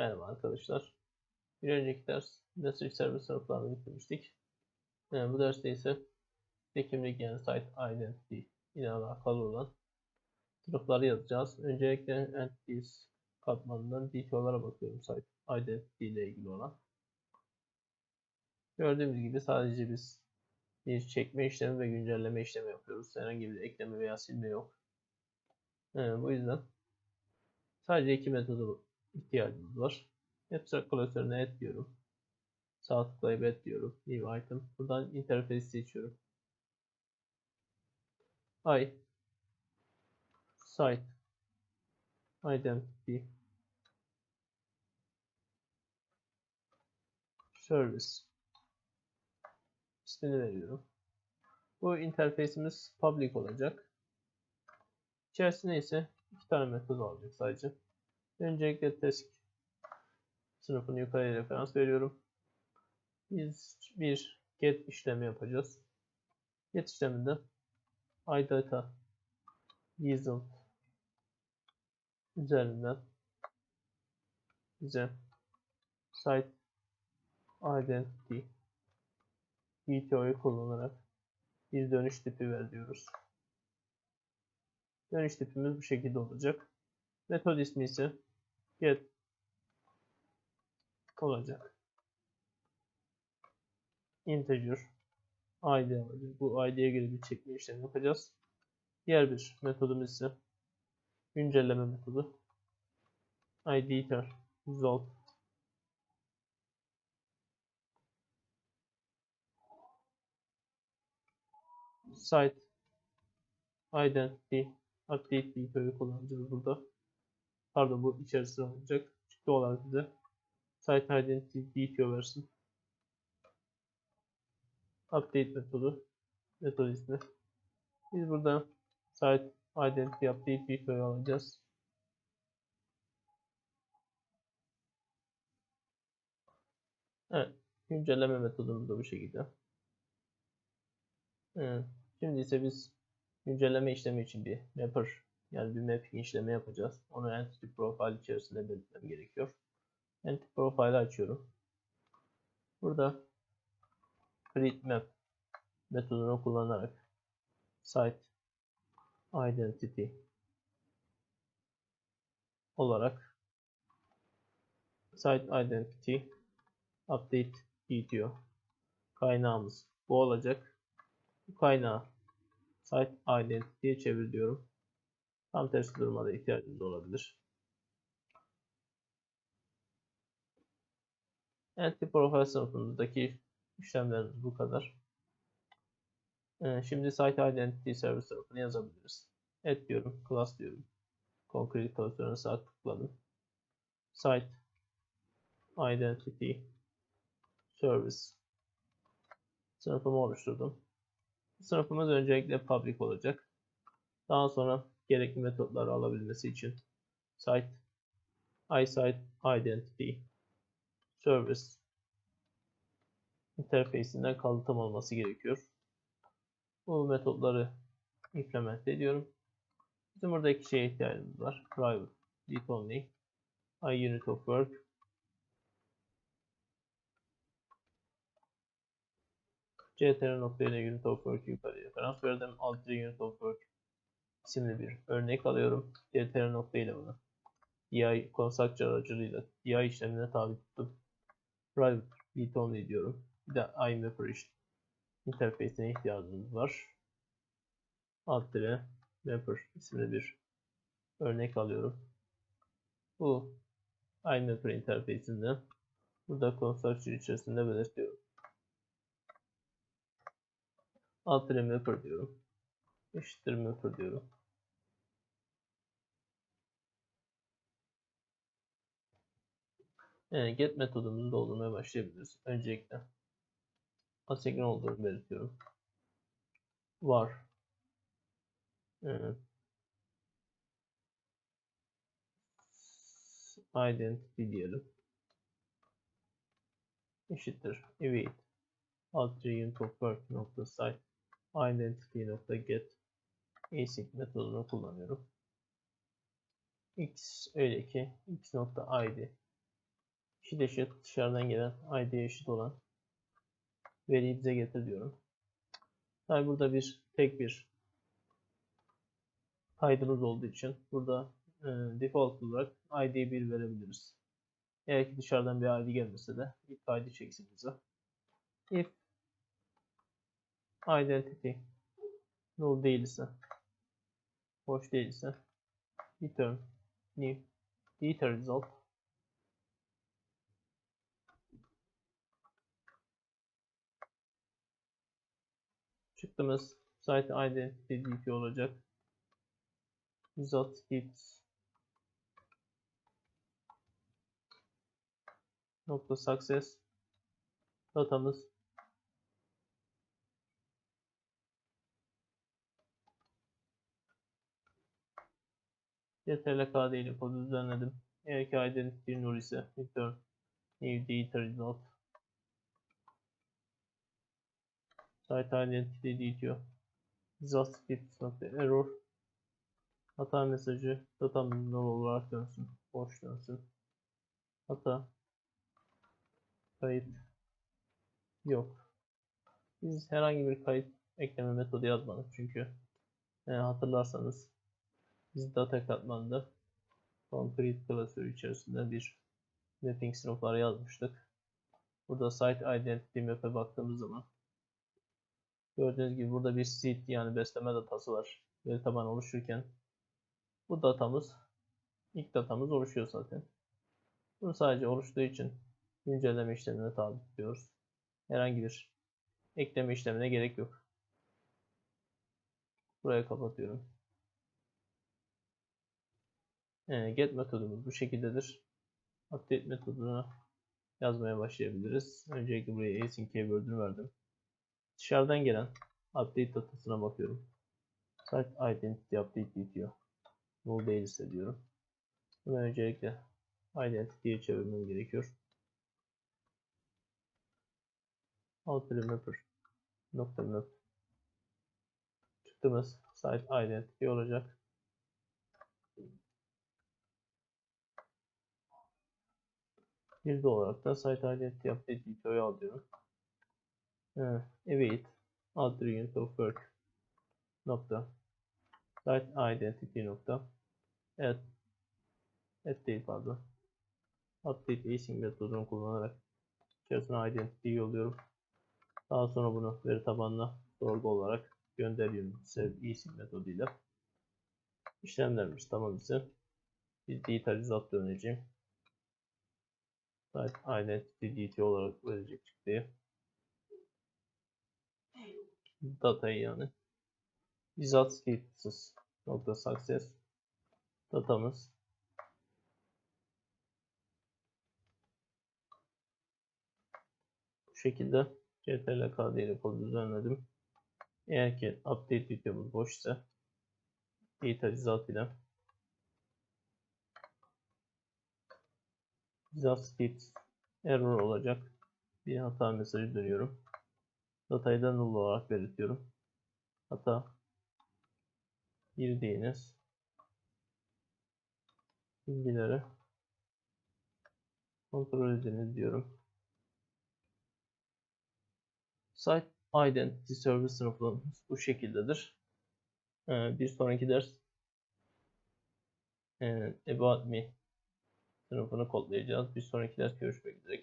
Merhaba arkadaşlar. Bir önceki ders Message Server sınıflarını bitirmiştik. Yani bu derste ise tekimlik yani Site Identity ile alakalı olan sınıfları yazacağız. Öncelikle Entities katmanından detail'lara bakıyorum Site Identity ile ilgili olan. Gördüğümüz gibi sadece biz bir çekme işlemi ve güncelleme işlemi yapıyoruz. Herhangi bir ekleme veya silme yok. Yani bu yüzden sadece iki metodu ihtiyacımız var. Abstract klasörüne add diyorum. Sağ tıklayıp add diyorum. New item. Buradan interface seçiyorum. I site identity service ismini veriyorum. Bu interface'imiz public olacak. İçerisine ise iki tane metod alacak sadece. Öncelikle task sınıfını yukarıya referans veriyorum. Biz bir get işlemi yapacağız. Get işleminde iData result üzerinden bize site identity DTO'yu kullanarak bir dönüş tipi ver diyoruz. Dönüş tipimiz bu şekilde olacak. Metod ismi ise get olacak. Integer id alacak. Bu id'ye göre bir çekme işlemi yapacağız. Diğer bir metodumuz ise güncelleme metodu. id iter result site identity update detail'i kullanacağız burada. Pardon bu içerisinde olacak. Çıktı olarak bize site identity detail versin. Update metodu metod ismi. Biz burada site identity update detail alacağız. Evet. Güncelleme metodumuz da bu şekilde. Evet. Şimdi ise biz güncelleme işlemi için bir mapper yani bir mapping işlemi yapacağız. Onu entity profile içerisinde belirtmem gerekiyor. Entity profile açıyorum. Burada create map metodunu kullanarak site identity olarak site identity update diyor. Kaynağımız bu olacak. Bu kaynağı site identity'ye çevir diyorum. Tam tersi durumda ihtiyacımız olabilir. Entity Profile sınıfındaki işlemlerimiz bu kadar. Ee, şimdi Site Identity Service tarafını yazabiliriz. Add diyorum, class diyorum. Concrete klasörüne sağ tıkladım. Site Identity Service sınıfımı oluşturdum. Sınıfımız öncelikle public olacak. Daha sonra gerekli metotları alabilmesi için site iSite Identity Service interface'inden kalıtım olması gerekiyor. Bu metotları implement ediyorum. Bizim burada iki şeye ihtiyacımız var. Private, read only, iUnit of work, CTR noktayla unit of work yukarıya referans verdim. Alt unit of work isimli bir örnek alıyorum. CTR noktayla bunu DI constructor aracılığıyla DI işlemine tabi tuttum. Private read only diyorum. Bir de IMapper interface'ine ihtiyacımız var. Alt dire mapper isimli bir örnek alıyorum. Bu IMapper interface'inden burada constructor içerisinde belirtiyorum. Alt dire mapper diyorum. Eşittir mapper diyorum. Yani get metodumuzu doldurmaya başlayabiliriz. Öncelikle asekron olduğunu belirtiyorum. Var. Evet. Identity diyelim. Eşittir. Await. Alt work nokta site identity nokta get async metodunu kullanıyorum. x öyle ki x nokta id kişi eşit dışarıdan gelen ID'ye eşit olan veriyi bize getir diyorum. Tabi burada bir tek bir kaydımız olduğu için burada e, default olarak ID 1 verebiliriz. Eğer ki dışarıdan bir ID gelmese de ilk ID çeksin bize. If identity null değilse boş değilse return new data result çıktığımız site dt olacak. Result hits nokta success datamız CTRL KD ile kodu düzenledim. Eğer ki identity null ise return new data result site identity diyor. Result error hata mesajı datam null olarak dönsün. Boş dönsün. Hata kayıt yok. Biz herhangi bir kayıt ekleme metodu yazmadık çünkü e, hatırlarsanız biz data katmanında concrete klasörü içerisinde bir mapping sınıfları yazmıştık. Burada site identity map'e baktığımız zaman gördüğünüz gibi burada bir seed yani besleme datası var. Veri tabanı oluşurken bu datamız ilk datamız oluşuyor zaten. Bunu sadece oluştuğu için güncelleme işlemine tabi tutuyoruz. Herhangi bir ekleme işlemine gerek yok. Buraya kapatıyorum. Yani get metodumuz bu şekildedir. Update metodunu yazmaya başlayabiliriz. Öncelikle buraya async keyword'ünü verdim. Dışarıdan gelen update datasına bakıyorum. Site identity update diyor. Null değilse diyorum. Bunu öncelikle identity'ye çevirmem gerekiyor. Mapper nokta map çıktığımız site identity olacak. Bir de olarak da site identity update videoyu alıyorum. Evet, await attribute of work nokta site identity nokta evet et değil pardon update async metodunu kullanarak içerisine identity yolluyorum. Daha sonra bunu veri tabanına sorgu olarak gönderiyorum sev async metoduyla. İşlemlerimiz tamam ise bir digitalizat döneceğim. Site identity olarak verecek çıktıyı. Datayı yani. Result status nokta success datamız bu şekilde ctrl kd ile kodu düzenledim. Eğer ki update videomuz boş ise data result ile result status error olacak bir hata mesajı dönüyorum. Datayı da null olarak belirtiyorum. Hata girdiğiniz bilgileri kontrol ediniz diyorum. Site Identity Service sınıfımız bu şekildedir. Ee, bir sonraki ders e, About Me sınıfını kodlayacağız. Bir sonraki ders görüşmek üzere.